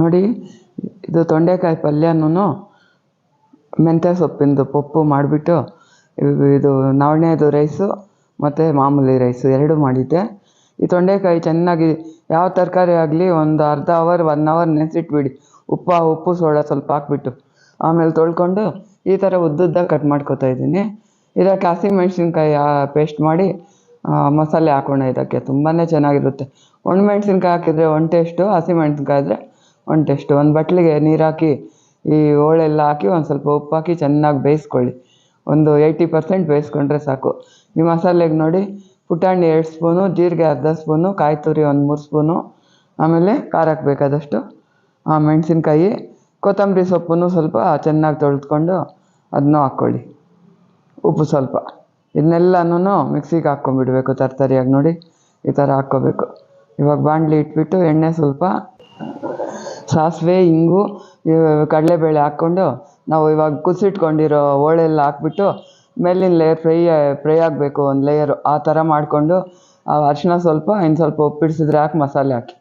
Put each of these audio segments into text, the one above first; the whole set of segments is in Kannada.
ನೋಡಿ, ಇದು ತೊಂಡೆಕಾಯಿ ಪಲ್ಯನೂ ಮೆಂತ್ಯ ಸೊಪ್ಪಿಂದು ಪಪ್ಪು ಮಾಡಿಬಿಟ್ಟು ಇದು ನವಣೆದು ರೈಸು ಮತ್ತು ಮಾಮೂಲಿ ರೈಸು ಎರಡೂ ಮಾಡಿದ್ದೆ. ಈ ತೊಂಡೆಕಾಯಿ ಚೆನ್ನಾಗಿ ಯಾವ ತರಕಾರಿ ಆಗಲಿ ಒಂದು ಅರ್ಧ ಅವರ್ ಒನ್ ಅವರ್ ನೆನೆಸಿಟ್ಬಿಡಿ. ಉಪ್ಪು ಉಪ್ಪು, ಸೋಡಾ ಸ್ವಲ್ಪ ಹಾಕ್ಬಿಟ್ಟು. ಆಮೇಲೆ ತೊಳ್ಕೊಂಡು ಈ ಥರ ಉದ್ದುದ್ದ ಕಟ್ ಮಾಡ್ಕೊತಾ ಇದ್ದೀನಿ. ಇದಕ್ಕೆ ಹಸಿಮೆಣ್ಸಿನ್ಕಾಯಿ ಪೇಸ್ಟ್ ಮಾಡಿ ಮಸಾಲೆ ಹಾಕೋಣ ಇದಕ್ಕೆ. ತುಂಬಾ ಚೆನ್ನಾಗಿರುತ್ತೆ. ಒಣಮೆಣ್ಸಿನ್ಕಾಯಿ ಹಾಕಿದರೆ ಒಂದು ಟೇಸ್ಟು ಹಸಿಮೆಣ್ಸಿನ್ಕಾಯಿ ಆದರೆ ಒಂದು ಟೇಸ್ಟು ಒಂದು ಬಟ್ಲಿಗೆ ನೀರು ಹಾಕಿ, ಈ ಹೋಳೆಲ್ಲ ಹಾಕಿ ಒಂದು ಸ್ವಲ್ಪ ಉಪ್ಪು ಹಾಕಿ ಚೆನ್ನಾಗಿ ಬೇಯಿಸ್ಕೊಳ್ಳಿ. ಒಂದು ಏಯ್ಟಿ ಪರ್ಸೆಂಟ್ ಬೇಯಿಸ್ಕೊಂಡ್ರೆ ಸಾಕು. ಈ ಮಸಾಲೆಗೆ ನೋಡಿ, ಪುಟಾಣಿ ಎರಡು ಸ್ಪೂನು, ಜೀರಿಗೆ ಅರ್ಧ ಸ್ಪೂನು, ಕಾಯಿ ತುರಿ ಒಂದು ಮೂರು ಸ್ಪೂನು, ಆಮೇಲೆ ಖಾರಕ್ಕೆ ಬೇಕಾದಷ್ಟು ಮೆಣಸಿನ್ಕಾಯಿ, ಕೊತ್ತಂಬರಿ ಸೊಪ್ಪನ್ನು ಸ್ವಲ್ಪ ಚೆನ್ನಾಗಿ ತೊಳೆದ್ಕೊಂಡು ಅದನ್ನೂ ಹಾಕ್ಕೊಳ್ಳಿ ಉಪ್ಪು ಸ್ವಲ್ಪ. ಇದನ್ನೆಲ್ಲನೂ ಮಿಕ್ಸಿಗೆ ಹಾಕ್ಕೊಂಬಿಡ್ಬೇಕು ತರ್ತರಿಯಾಗಿ ನೋಡಿ, ಈ ಥರ ಹಾಕ್ಕೋಬೇಕು. ಇವಾಗ ಬಾಣಲಿ ಇಟ್ಬಿಟ್ಟು ಎಣ್ಣೆ ಸ್ವಲ್ಪ, ಸಾಸಿವೆ, ಇಂಗು ಕಡಲೆಬೇಳೆ ಹಾಕ್ಕೊಂಡು ನಾವು ಇವಾಗ ಕುದಿಸಿಟ್ಕೊಂಡಿರೋ ಹೋಳೆಲ್ಲ ಹಾಕ್ಬಿಟ್ಟು ಮೇಲಿನ ಲೇಯರ್ ಫ್ರೈ ಫ್ರೈ ಆಗಬೇಕು ಒಂದು ಲೇಯರು ಆ ಥರ ಮಾಡಿಕೊಂಡು ಅರಿಶಿನ ಸ್ವಲ್ಪ, ಇನ್ನು ಸ್ವಲ್ಪ ಉಪ್ಪಿಡಿಸಿದ್ರೆ ಹಾಕಿ, ಮಸಾಲೆ ಹಾಕಿ.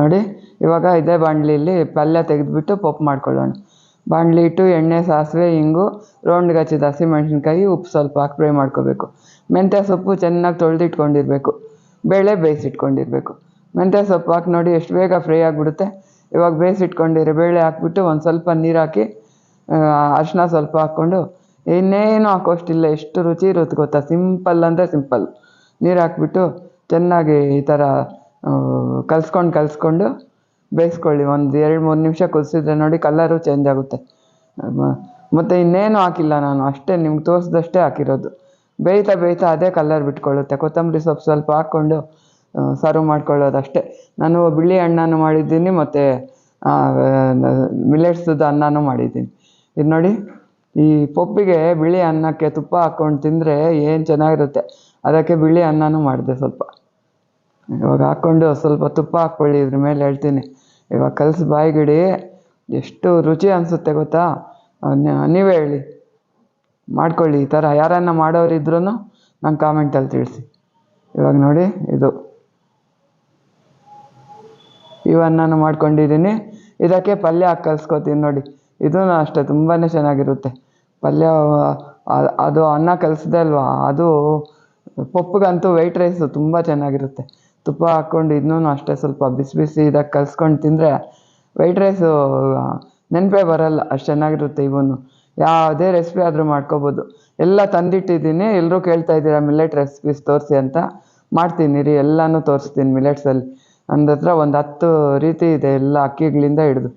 ನೋಡಿ, ಇವಾಗ ಇದೇ ಬಾಣಲಿಯಲ್ಲಿ ಪಲ್ಯ ತೆಗೆದುಬಿಟ್ಟು ಪಪ್ಪು ಮಾಡ್ಕೊಳ್ಳೋಣ. ಬಾಣಲಿ ಇಟ್ಟು, ಎಣ್ಣೆ, ಸಾಸಿವೆ, ಇಂಗು, ರೌಂಡ್ಗೆ ಹಚ್ಚಿದ ಹಸಿಮೆಣಸಿನ್ಕಾಯಿ ಉಪ್ಪು ಸ್ವಲ್ಪ ಹಾಕಿ ಫ್ರೈ ಮಾಡ್ಕೋಬೇಕು. ಮೆಂತ್ಯ ಸೊಪ್ಪು ಚೆನ್ನಾಗಿ ತೊಳೆದಿಟ್ಕೊಂಡಿರ್ಬೇಕು. ಬೇಳೆ ಬೇಯಿಸಿಟ್ಕೊಂಡಿರ್ಬೇಕು. ಮೆಂತ್ಯ ಸೊಪ್ಪು ಹಾಕಿ ನೋಡಿ ಎಷ್ಟು ಬೇಗ ಫ್ರೈ ಆಗಿಬಿಡುತ್ತೆ. ಇವಾಗ ಬೇಯಿಸಿಟ್ಕೊಂಡಿರೋ ಬೇಳೆ ಹಾಕ್ಬಿಟ್ಟು ಒಂದು ಸ್ವಲ್ಪ ನೀರು ಹಾಕಿ ಅರಿಶಿನ ಸ್ವಲ್ಪ ಹಾಕ್ಕೊಂಡು, ಇನ್ನೇನು ಹಾಕೋಷ್ಟಿಲ್ಲ, ಎಷ್ಟು ರುಚಿ ಇರುತ್ತೆ ಗೊತ್ತಾ? ಸಿಂಪಲ್ ಅಂದರೆ ಸಿಂಪಲ್. ನೀರು ಹಾಕ್ಬಿಟ್ಟು ಚೆನ್ನಾಗಿ ಈ ಥರ ಕಲ್ಸ್ಕೊಂಡು ಕಲ್ಸ್ಕೊಂಡು ಬೇಯಿಸ್ಕೊಳ್ಳಿ. ಒಂದು ಎರಡು, ಮೂರು ನಿಮಿಷ ಕುದಿಸಿದ್ರೆ ನೋಡಿ ಕಲರು ಚೇಂಜ್ ಆಗುತ್ತೆ. ಮತ್ತು ಇನ್ನೇನು ಹಾಕಿಲ್ಲ ನಾನು, ಅಷ್ಟೇ ನಿಮ್ಗೆ ತೋರಿಸ್ದಷ್ಟೇ ಹಾಕಿರೋದು. ಬೇಯ್ತಾ ಬೇಯ್ತಾ ಅದೇ ಕಲರ್ ಬಿಟ್ಕೊಳ್ಳುತ್ತೆ. ಕೊತ್ತಂಬರಿ ಸೊಪ್ಪು ಸ್ವಲ್ಪ ಹಾಕ್ಕೊಂಡು ಸರ್ವ್ ಮಾಡ್ಕೊಳ್ಳೋದು ಅಷ್ಟೇ ನಾನು ಬಿಳಿ ಅಣ್ಣನೂ ಮಾಡಿದ್ದೀನಿ ಮತ್ತು ಮಿಲೆಟ್ಸ್ದು ಅನ್ನನೂ ಮಾಡಿದ್ದೀನಿ. ಇದು ನೋಡಿ, ಈ ಪೊಪ್ಪಿಗೆ ಬಿಳಿ ಅನ್ನಕ್ಕೆ ತುಪ್ಪ ಹಾಕ್ಕೊಂಡು ತಿಂದರೆ ಏನು ಚೆನ್ನಾಗಿರುತ್ತೆ. ಅದಕ್ಕೆ ಬಿಳಿ ಅನ್ನನೂ ಮಾಡಿದೆ ಸ್ವಲ್ಪ. ಇವಾಗ ಹಾಕ್ಕೊಂಡು ಸ್ವಲ್ಪ ತುಪ್ಪ ಹಾಕ್ಕೊಳ್ಳಿ, ಇದ್ರ ಮೇಲೆ ಹೇಳ್ತೀನಿ. ಇವಾಗ ಕಲಸಿ ಬಾಯಿಗಿಡಿ ಎಷ್ಟು ರುಚಿ ಅನಿಸುತ್ತೆ ಗೊತ್ತಾ? ನೀವೇ ಹೇಳಿ. ಮಾಡ್ಕೊಳ್ಳಿ ಈ ಥರ. ಯಾರನ್ನ ಮಾಡೋರಿದ್ರೂ ನಂಗೆ ಕಾಮೆಂಟಲ್ಲಿ ತಿಳಿಸಿ. ಇವಾಗ ನೋಡಿ, ಇದು. ಇವನ್ನು ಮಾಡ್ಕೊಂಡಿದ್ದೀನಿ. ಇದಕ್ಕೆ ಪಲ್ಯ ಹಾಕಿ ಕಲ್ಸ್ಕೊತೀನಿ ನೋಡಿ. ಇದೂ ಅಷ್ಟೇ ತುಂಬಾ ಚೆನ್ನಾಗಿರುತ್ತೆ. ಪಲ್ಯ ಅದು ಅನ್ನ ಕಲಿಸ್ದೆ ಅಲ್ವಾ? ಅದು, ಪಪ್ಪಗಂತೂ ವೈಟ್ ರೈಸು, ತುಂಬ ಚೆನ್ನಾಗಿರುತ್ತೆ. ತುಪ್ಪ ಹಾಕ್ಕೊಂಡು ಇದನ್ನೂ ಅಷ್ಟೇ ಸ್ವಲ್ಪ ಬಿಸಿ ಬಿಸಿ ಇದಾಗಿ ಕಲ್ಸ್ಕೊಂಡು ತಿಂದರೆ ವೈಟ್ ರೈಸು ನೆನಪೇ ಬರಲ್ಲ, ಅಷ್ಟು ಚೆನ್ನಾಗಿರುತ್ತೆ ಇವನು ಯಾವುದೇ ರೆಸಿಪಿ ಆದರೂ ಮಾಡ್ಕೋಬೋದು. ಎಲ್ಲ ತಂದಿಟ್ಟಿದ್ದೀನಿ ಎಲ್ಲರೂ ಕೇಳ್ತಾ ಇದ್ದೀರಾ ಮಿಲ್ಲೆಟ್ ರೆಸಿಪೀಸ್ ತೋರಿಸಿ ಅಂತ. ಮಾಡ್ತೀನಿ ರೀ ಎಲ್ಲನೂ ತೋರಿಸ್ತೀನಿ ಮಿಲ್ಲೆಟ್ಸಲ್ಲಿ. ನನ್ನ ಹತ್ರ ಒಂದು ಹತ್ತು ರೀತಿ ಇದೆ ಎಲ್ಲ ಅಕ್ಕಿಗಳಿಂದ ಹಿಡಿದು.